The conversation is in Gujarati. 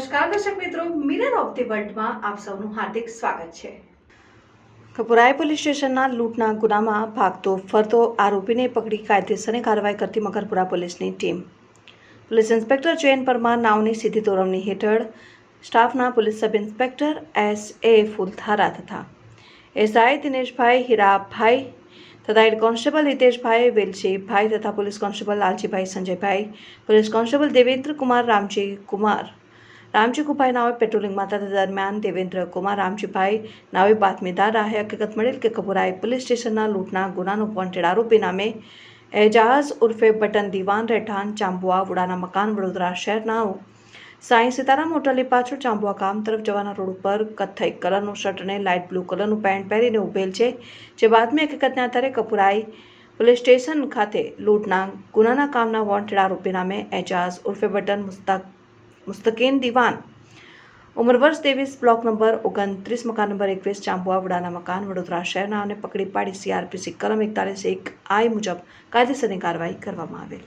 નમસ્કાર, દર્શક મિત્રો. મિરર ઓફ ધી વર્લ્ડમાં આપ સૌનું હાર્દિક સ્વાગત છે. કપુરાય પોલીસ સ્ટેશનના લૂંટના ગુનામાં ભાગતો ફરતો આરોપીને પકડી કાયદેસરની કાર્યવાહી કરતી મકરપુરા પોલીસની team. Police inspector Jayant Parmar નાવની સીધી દોરવણી હેઠળ સ્ટાફના police sub inspector S A Phuldhara તથા એસઆઈ દિનેશભાઈ હીરાભાઈ તથા હેડ કોન્સ્ટેબલ હિતેશભાઈ વેલજીભાઈ તથા police constable Laljibhai Sanjaybhai, police constable Devendra Kumar Ramji Kumar Ramji કુભાઈ નાવે પેટ્રોલિંગમાં હતા દરમિયાન દેવેન્દ્ર કુમાર, રામજીભાઈ નાવે બાતમીદાર રાહે હકીકત મળેલ કે કપુરાઈ પોલીસ સ્ટેશનના લૂંટના ગુનાનો વોન્ટેડ આરોપી નામે એજાઝ ઉર્ફે બટન દિવાન, રહેઠાણ, ચાંબુઆ, વડાના મકાન, વડોદરા શહેરના સાંઈ સીતારામ હોટલની પાછળ ચાંબુઆ ગામ તરફ જવાના રોડ ઉપર કથ્થઈ કલરનું શર્ટ અને લાઇટ બ્લુ કલરનું પેન્ટ પહેરીને ઉભેલ છે. જે બાદમાં હકીકતના આધારે કપુરાઈ પોલીસ સ્ટેશન ખાતે લૂંટના ગુનાના કામના વોન્ટેડ આરોપી નામે એજાઝ ઉર્ફે બટન મુસ્તાક મુસ્તકીન દિવાન. ઉંમર વર્ષ ત્રેવીસ, બ્લોક નંબર ઓગણત્રીસ, મકાન નંબર એકવીસ, ચાંબુઆ વડાના મકાન, વડોદરા શહેરના અને પકડી પાડી સીઆરપીસી કલમ એકતાલીસ એક આઈ મુજબ કાયદેસરની કાર્યવાહી કરવામાં આવેલ.